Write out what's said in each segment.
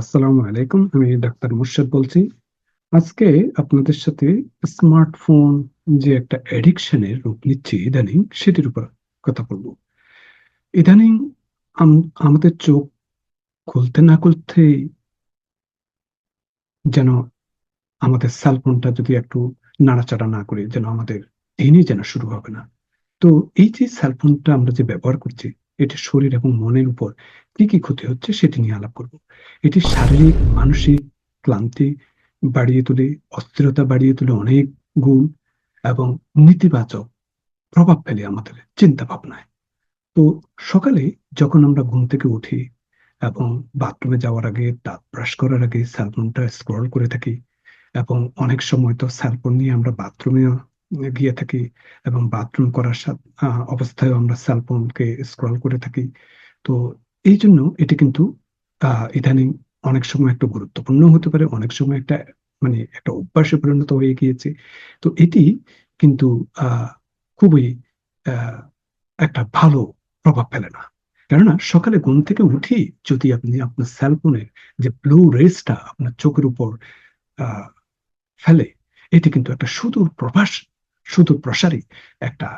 আসসালামু আলাইকুম, আমি ডাক্তার মুর্শেদ বলছি। আজকে আপনাদের সাথে স্মার্টফোন যে একটা অ্যাডিকশনের রূপ নিচ্ছে ইদানিং, সেটির উপর কথা বলব। ইদানিং আমাদের চোখ খুলতে না খুলতে যেন আমাদের সেলফোনটা যদি একটু নাড়াচাড়া না করে, যেন আমাদের দিনই যেন শুরু হবে না। তো এই যে সেলফোনটা আমরা যে ব্যবহার করছি এটি শরীর এবং মনের উপর কি কি ক্ষতি হচ্ছে সেটি নিয়ে আলাপ করব। এটি শারীরিক, মানসিক ক্লান্তি বাড়িয়ে তুলে, অস্থিরতা বাড়িয়ে তুলে অনেক গুণ এবং নেতিবাচক প্রভাব ফেলে আমাদের চিন্তা ভাবনায় তো সকালে যখন আমরা ঘুম থেকে উঠি এবং বাথরুমে যাওয়ার আগে দাঁত ব্রাশ করার আগে সেলফোনটা স্ক্রল করে থাকি এবং অনেক সময় তো সেলফোন নিয়ে আমরা বাথরুমে গিয়ে থাকি এবং বাথরুম করার সাথে অবস্থায় আমরা সেলফোনকে স্ক্রল করে থাকি। তো এই জন্য এটি কিন্তু ইদানিং অনেক সময় একটা গুরুত্বপূর্ণ হতে পারে, অনেক সময় একটা মানে একটা অভ্যাসে পরিণত হয়ে গিয়েছে। তো এটি কিন্তু খুবই একটা ভালো প্রভাব ফেলে না। কেননা সকালে ঘুম থেকে উঠেই যদি আপনি আপনার সেলফোনের যে ব্লু রেসটা আপনার চোখের উপর ফেলে, এটি কিন্তু একটা সুদূর প্রভাস সুদূর প্রসারী একটা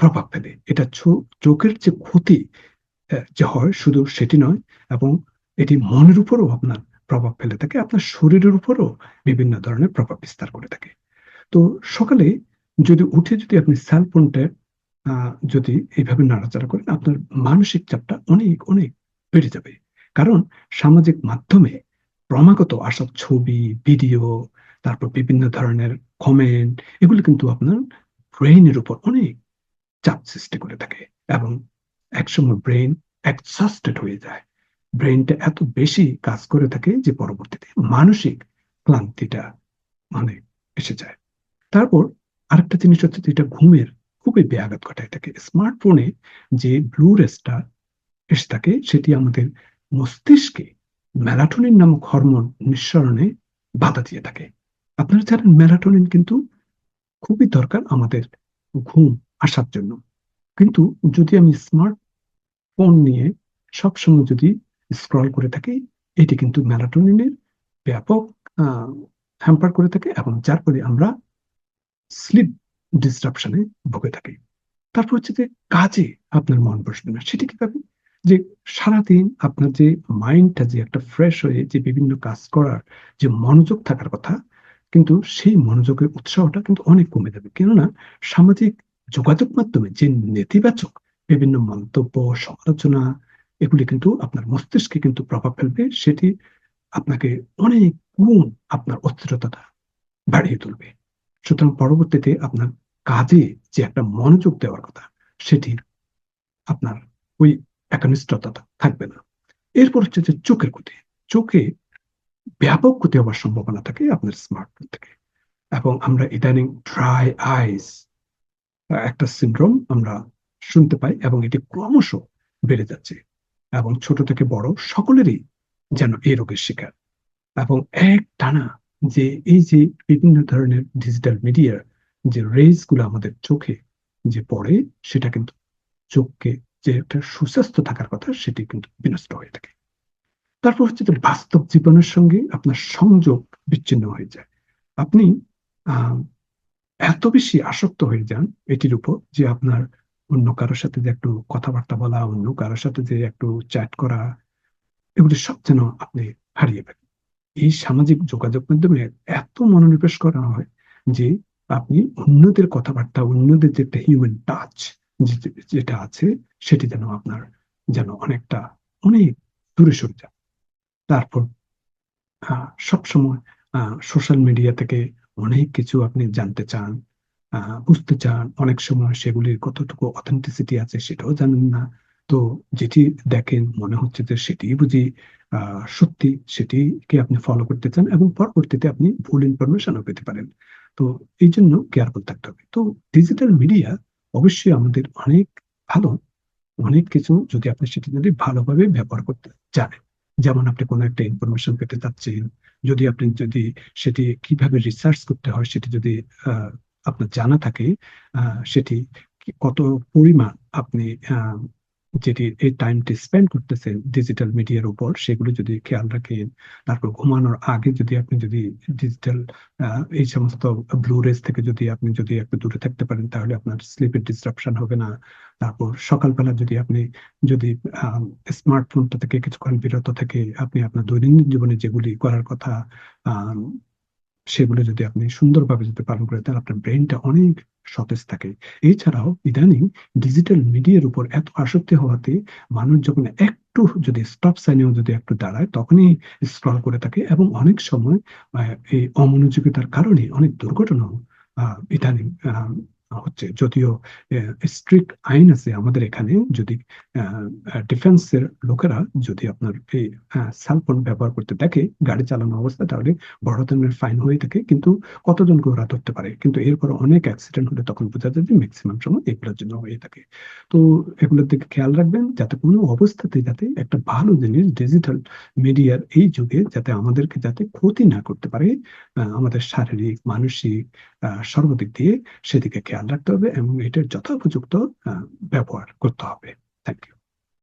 প্রভাব ফেলে। এটা চোখের যে ক্ষতি যে হয় শুধু সেটি নয়, এবং এটি মনের উপরও আপনার প্রভাব ফেলে থাকে, আপনার শরীরের উপরও বিভিন্ন ধরনের প্রভাব বিস্তার করে থাকে। তো সকালে যদি উঠে যদি আপনি সেলফোনটা যদি এইভাবে নাড়াচাড়া করেন, আপনার মানসিক চাপটা অনেক অনেক বেড়ে যাবে। কারণ সামাজিক মাধ্যমে ক্রমাগত আসা ছবি, ভিডিও তারপর বিভিন্ন ধরনের কমেন্ট এগুলো কিন্তু আপনার ব্রেইনের উপর অনেক চাপ সৃষ্টি করে থাকে এবং একসময় ব্রেন এক্সস্টেড হয়ে যায়। ব্রেনটা এত বেশি কাজ করে থাকে যে পরবর্তীতে মানসিক ক্লান্তিটা মানে এসে যায়। তারপর আরেকটা জিনিস হচ্ছে যেটা ঘুমের খুবই ব্যাঘাত ঘটায় থাকে। স্মার্টফোনে যে ব্লু রেসটা এসে থাকে, সেটি আমাদের মস্তিষ্কে মেলাটোনিন নামক হরমোন নিঃসরণে বাধা দিয়ে থাকে। আপনারা জানেন মেলাটোনিন কিন্তু খুবই দরকার আমাদের ঘুম আসার জন্য। কিন্তু যদি আমি স্মার্ট ফোন নিয়ে সবসময় যদি স্ক্রল করে থাকি, এটি কিন্তু মেলাটোনিনের ব্যাপক হ্যাম্পার করে থাকে এবং যার ফলে আমরা স্লিপ ডিস্টারপশনে ভুগে থাকি। তারপর হচ্ছে যে কাজে আপনার মন বসবে না। সেটি কীভাবে? যে সারাদিন আপনার যে মাইন্ডটা যে একটা ফ্রেশ হয়ে যে বিভিন্ন কাজ করার, যে মনোযোগ থাকার কথা কিন্তু সেই মনোযোগের উৎসাহটা কিন্তু অনেক কমে যাবে। কেননা সামাজিক যোগাযোগ মাধ্যমে যে নেতিবাচক বিভিন্ন মন্তব্য, সমালোচনা, এগুলি কিন্তু আপনার মস্তিষ্কে কিন্তু প্রভাব ফেলবে, সেটি আপনাকে অনেক গুণ আপনার অস্থিরতাটা বাড়িয়ে তুলবে। সুতরাং পরবর্তীতে আপনার কাজে যে একটা মনোযোগ দেওয়ার কথা, সেটি আপনার ওই একনিষ্ঠতা থাকবে না। এরপর হচ্ছে যে চোখের ক্ষতি। চোখে ব্যাপক ক্ষতি হওয়ার সম্ভাবনা থাকে আপনার স্মার্টফোন থেকে। এবং আমরা ইদানিং ড্রাই আইস একটা সিন্ড্রোম আমরা শুনতে পাই এবং এটি ক্রমশ বেড়ে যাচ্ছে। এবং ছোট থেকে বড় সকলেরই যেন এই রোগের শিকার। এবং এক টানা যে এই যে বিভিন্ন ধরনের ডিজিটাল মিডিয়ার যে রেজগুলো আমাদের চোখে যে পড়ে, সেটা কিন্তু চোখকে যে একটা সুস্বাস্থ্য থাকার কথা, সেটি কিন্তু বিনষ্ট হয়ে থাকে। তারপর হচ্ছে যে বাস্তব জীবনের সঙ্গে আপনার সংযোগ বিচ্ছিন্ন হয়ে যায়। আপনি এত বেশি আসক্ত হয়ে যান এটির উপর যে আপনার অন্য কারোর সাথে যে একটু কথাবার্তা বলা, অন্য কারোর সাথে যে একটু চ্যাট করা, এগুলি সব যেন আপনি হারিয়ে ফেলেন। এই সামাজিক যোগাযোগ মাধ্যমে এত মনোনিবেশ করা হয় যে আপনি অন্যদের কথাবার্তা, অন্যদের যে একটা হিউম্যান টাচ যেটা আছে, সেটি যেন আপনার যেন অনেকটা, অনেক দূরে সরে যায়। তারপর সবসময় সোশ্যাল মিডিয়া থেকে অনেক কিছু আপনি জানতে চান বুঝতে চান। অনেক সময় সেগুলির কতটুকু অথেন্টিসিটি আছে সেটাও জানেন না। তো যেটি দেখেন, মনে হচ্ছে যে সেটি বুঝি সত্যি সেটিকে আপনি ফলো করতে চান এবং পরবর্তীতে আপনি ভুল ইনফরমেশনও পেতে পারেন। তো এই জন্য কেয়ারফুল থাকতে হবে। তো ডিজিটাল মিডিয়া অবশ্যই আমাদের অনেক ভালো, অনেক কিছু যদি আপনি সেটি যদি ভালোভাবে ব্যবহার করতে জানেন। যেমন আপনি কোনো একটা ইনফরমেশন পেতে চাচ্ছেন, যদি আপনি যদি সেটি কীভাবে রিসার্চ করতে হয় সেটি যদি আপনার জানা থাকে সেটি কত পরিমাণ আপনি যেটি এই টাইমটি স্পেন্ড করতেছেন ডিজিটাল মিডিয়ার উপর সেগুলো যদি খেয়াল রাখেন, তারপর ঘুমানোর আগে যদি আপনি যদি ডিজিটাল এই সমস্ত ব্লু রেজ থেকে যদি আপনি যদি একটু দূরে থাকতে পারেন তাহলে আপনার স্লিপের ডিসরাপশন হবে না। তারপর সকালবেলা যদি আপনি যদি স্মার্টফোনটা থেকে কিছুক্ষণ বিরত থেকে আপনি আপনার দৈনন্দিন জীবনে যেগুলি করার কথা সেগুলো যদি আপনি সুন্দরভাবে যদি পালন করেন, তাহলে আপনার ব্রেনটা অনেক সতেজ থাকে। এছাড়াও ইদানিং ডিজিটাল মিডিয়ার উপর এত আসক্তি হওয়াতে মানুষ যখন একটু যদি স্টপ সাইনেও যদি একটু দাঁড়ায়, তখনই স্ক্রল করে থাকে এবং অনেক সময় এই অমনোযোগিতার কারণে অনেক দুর্ঘটনাও ইদানিং হচ্ছে। যদিও স্ট্রিক্ট আইন আছে আমাদের এখানে যদি আ আ ডিফেন্স এর লোকেরা যদি আপনার এই সেলফোন ব্যবহার করতে দেখে গাড়ি চালানো অবস্থা তাহলে বড় ধরনের ফাইন হয়ে থাকে। কিন্তু কতজনকে ওরা ধরতে পারে। কিন্তু এরপরে অনেক অ্যাক্সিডেন্ট হলে তখন বোঝা যায় যে মেক্সিমাম সময় এগুলোর জন্য হয়ে থাকে। তো এগুলোর দিকে খেয়াল রাখবেন যাতে কোনো অবস্থাতে যাতে একটা ভালো জিনিস ডিজিটাল মিডিয়ার এই যুগে যাতে আমাদেরকে যাতে ক্ষতি না করতে পারে। আমাদের শারীরিক, মানসিক সর্বদিক দিয়ে সেদিকে খেয়াল রাখতে হবে এবং এটার যথোপযুক্ত ব্যবহার করতে হবে। Thank you.